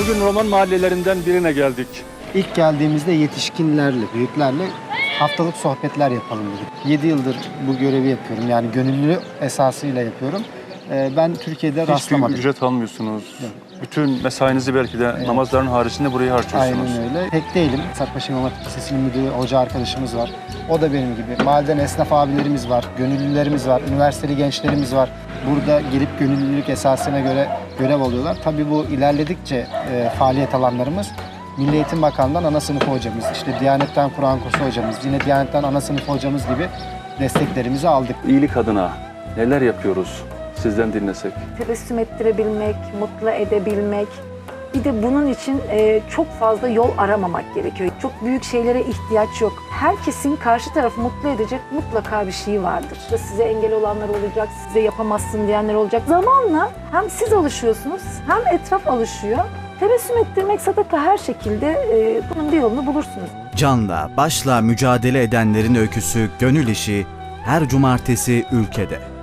Bugün Roman mahallelerinden birine geldik. İlk geldiğimizde yetişkinlerle, büyüklerle haftalık sohbetler yapalım dedik. 7 yıldır bu görevi yapıyorum. Yani gönüllü esasıyla yapıyorum. Ee, Ben Türkiye'de Hiçbir rastlamadım. ücret almıyorsunuz. Bütün mesainizi belki de namazların haricinde buraya harcıyorsunuz. Aynen öyle. Tek değilim. Sarpaşa İmam Hatip Lisesi'nin müdürü, hoca arkadaşımız var. O da benim gibi. Mahalleden esnaf abilerimiz var, gönüllülerimiz var, üniversiteli gençlerimiz var. Burada gelip gönüllülük esasına göre görev alıyorlar. Tabii bu ilerledikçe e, faaliyet alanlarımız Milli Eğitim Bakanlığı'ndan ana sınıfı hocamız, işte Diyanet'ten Kur'an kursu hocamız, yine Diyanet'ten ana sınıfı hocamız gibi desteklerimizi aldık. İyilik adına neler yapıyoruz? Sizden dinlesek. tebessüm ettirebilmek, mutlu edebilmek. Bir de bunun için e, çok fazla yol aramamak gerekiyor. Çok büyük şeylere ihtiyaç yok. Herkesin karşı tarafı mutlu edecek mutlaka bir şeyi vardır. Size engel olanlar olacak, size yapamazsın diyenler olacak. Zamanla hem siz alışıyorsunuz hem etraf alışıyor. Tebessüm ettirmek sadaka her şekilde e, bunun bir yolunu bulursunuz. Canla başla mücadele edenlerin öyküsü Gönül İşi her cumartesi ülkede.